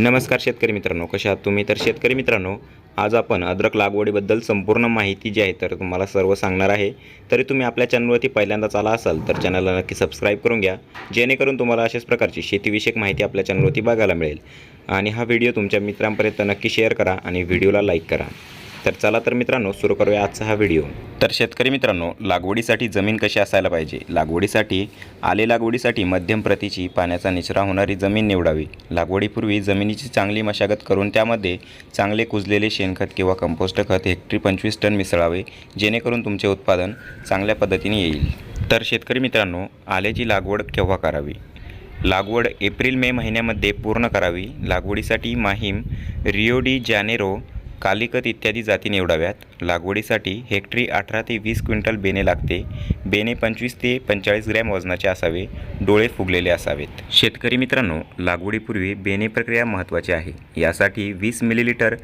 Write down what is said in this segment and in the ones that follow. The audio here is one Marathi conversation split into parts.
नमस्कार शेतकरी मित्रांनो कशा आहात तुम्ही? तर शेतकरी मित्रांनो आज आपण अद्रक लागवडीबद्दल संपूर्ण माहिती जी आहे तर तुम्हाला सर्व सांगणार आहे. तरी तुम्ही आपल्या चॅनलवरती पहिल्यांदाच आला असाल तर चॅनलला नक्की सबस्क्राईब करून घ्या जेणेकरून तुम्हाला अशाच प्रकारची शेतीविषयक माहिती आपल्या चॅनलवरती बघायला मिळेल. आणि हा व्हिडिओ तुमच्या मित्रांपर्यंत नक्की शेअर करा आणि व्हिडिओला लाईक करा. तर चला तर मित्रांनो सुरू करूया आजचा हा व्हिडिओ. तर शेतकरी मित्रांनो लागवडीसाठी जमीन कशी असायला पाहिजे? लागवडीसाठी आले लागवडीसाठी मध्यम प्रतीची पाण्याचा निचरा होणारी जमीन निवडावी. लागवडीपूर्वी जमिनीची चांगली मशागत करून त्यामध्ये चांगले कुजलेले शेणखत किंवा कंपोस्ट खत हेक्टरी पंचवीस टन मिसळावे जेणेकरून तुमचे उत्पादन चांगल्या पद्धतीने येईल. तर शेतकरी मित्रांनो आल्याची लागवड केव्हा करावी? लागवड एप्रिल मे महिन्यामध्ये पूर्ण करावी. लागवडीसाठी Mahim Rio de Janeiro Calicut इत्यादी जाती निवडाव्यात. लागवडीसाठी हेक्टरी अठरा ते वीस क्विंटल बेने लागते. बेने पंचवीस ते पंचेचाळीस ग्रॅम वजनाचे असावे. डोळे फुगलेले असावेत. शेतकरी मित्रांनो लागवडीपूर्वी बेने प्रक्रिया महत्त्वाची आहे. यासाठी वीस मिलीलिटर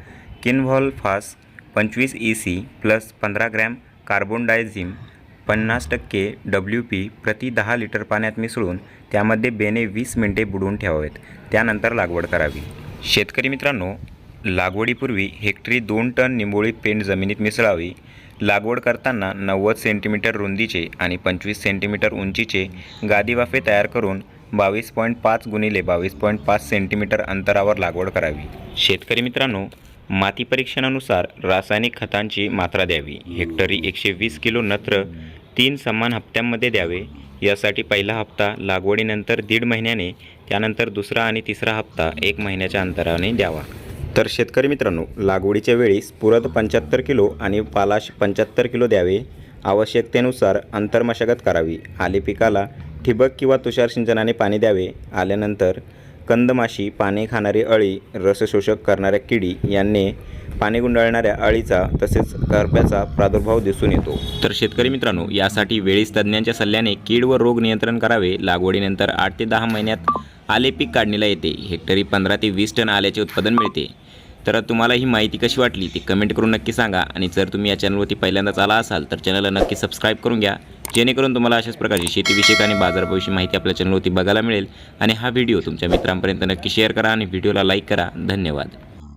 किनव्हॉल फास पंचवीस ई सी प्लस पंधरा ग्रॅम कार्बोन डायझिम पन्नास टक्के डब्ल्यू पी प्रति दहा लिटर पाण्यात मिसळून त्यामध्ये बेने वीस मिनिटे बुडवून ठेवावेत. त्यानंतर लागवड करावी. शेतकरी मित्रांनो लागवडीपूर्वी हेक्टरी दोन टन निंबोळी पेंड जमिनीत मिसळावी. लागवड करताना नव्वद सेंटीमीटर रुंदीचे आणि पंचवीस सेंटीमीटर उंचीचे गादी वाफे तयार करून बावीस पॉईंट पाच गुणिले बावीस पॉईंट पाच सेंटीमीटर अंतरावर लागवड करावी. शेतकरी मित्रांनो माती परीक्षणानुसार रासायनिक खतांची मात्रा द्यावी. हेक्टरी एकशे वीस किलो नत्र तीन समान हप्त्यांमध्ये द्यावे. यासाठी पहिला हप्ता लागवडीनंतर दीड महिन्याने त्यानंतर दुसरा आणि तिसरा हप्ता एक महिन्याच्या अंतराने द्यावा. तर शेतकरी मित्रांनो लागवडीच्या वेळी स्फुरद पंच्याहत्तर किलो आणि पालाश पंच्याहत्तर किलो द्यावे. आवश्यकतेनुसार अंतर्मशागत करावी. आले पिकाला ठिबक किंवा तुषार सिंचनाने पाणी द्यावे. आल्यानंतर कंदमाशी पाने खाणारी अळी रसशोषक करणाऱ्या किडी यांनी पाणी गुंडाळणाऱ्या अळीचा तसेच करप्याचा प्रादुर्भाव दिसून येतो. तर शेतकरी मित्रांनो यासाठी वेळीस तज्ज्ञांच्या सल्ल्याने कीड व रोग नियंत्रण करावे. लागवडीनंतर आठ ते दहा महिन्यात आले पीक काढणीला येते. हेक्टरी पंधरा ते वीस टन आल्याचे उत्पादन मिळते. तर तुम्हाला ही माहिती कशी वाटली ती कमेंट करून नक्की सांगा. आणि जर तुम्ही या चॅनलवरती पहिल्यांदाच आला असाल तर चॅनलला नक्की सबस्क्राईब करून घ्या. जेणेकरून तुम्हाला अशाच प्रकारची शेतीविषयक आणि बाजारभावाची माहिती आपल्या चॅनलवरती बघायला मिळेल. आणि हा व्हिडिओ तुमच्या मित्रांपर्यंत नक्की शेअर करा आणि व्हिडिओला लाईक करा. धन्यवाद.